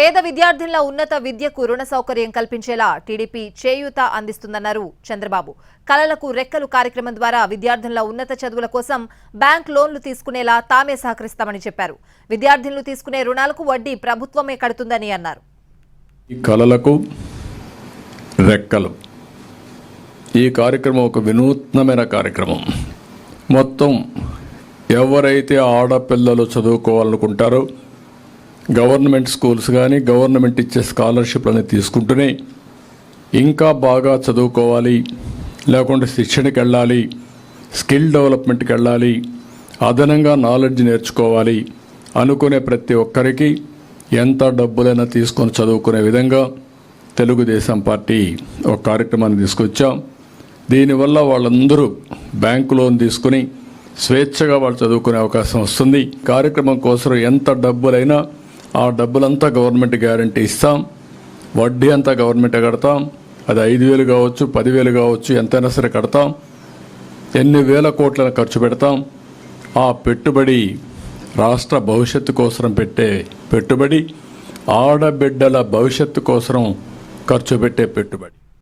పేద విద్యార్థుల ఉన్నత విద్యకు రుణ సౌకర్యం కల్పించేలా టీడీపీ చేయూత అందిస్తుందన్నారు చంద్రబాబు. కలలకు రెక్కలు కార్యక్రమం ద్వారా విద్యార్థుల ఉన్నత చదువుల కోసం బ్యాంక్ లోన్లు తీసుకునేలా తామే సహకరిస్తామని చెప్పారు. విద్యార్థులు తీసుకునే రుణాలకు వడ్డీ ప్రభుత్వమే కడుతుందని అన్నారు. ఈ కళలకు రెక్కలు. ఈ కార్యక్రమం ఒక వినూత్నమైన కార్యక్రమం. మొత్తం ఎవరైతే ఆడపిల్లలు చదువుకోవాలనుకుంటారో గవర్నమెంట్ స్కూల్స్ కానీ గవర్నమెంట్ ఇచ్చే స్కాలర్షిప్లని తీసుకుంటూనే ఇంకా బాగా చదువుకోవాలి. లేకుంటే శిక్షణకి వెళ్ళాలి. స్కిల్ డెవలప్మెంట్కి వెళ్ళాలి. అదనంగా నాలెడ్జ్ నేర్చుకోవాలి. అనుకునే ప్రతి ఒక్కరికి ఎంత డబ్బులైనా తీసుకొని చదువుకునే విధంగా తెలుగుదేశం పార్టీ ఒక కార్యక్రమాన్ని తీసుకొచ్చాం. దీనివల్ల వాళ్ళందరూ బ్యాంకు లోన్ తీసుకుని స్వేచ్ఛగా వాళ్ళు చదువుకునే అవకాశం వస్తుంది. కార్యక్రమం కోసం ఎంత డబ్బులైనా ఆ డబ్బులంతా గవర్నమెంట్ గ్యారంటీ ఇస్తాం. వడ్డీ అంతా గవర్నమెంట్ కడతాం. అది ఐదు వేలు కావచ్చు పదివేలు కావచ్చు ఎంతైనా సరే కడతాం. ఎన్ని వేల కోట్లను ఖర్చు పెడతాం. ఆ పెట్టుబడి రాష్ట్ర భవిష్యత్తు కోసం పెట్టే పెట్టుబడి ఆడబిడ్డల భవిష్యత్తు కోసం ఖర్చు పెట్టే పెట్టుబడి.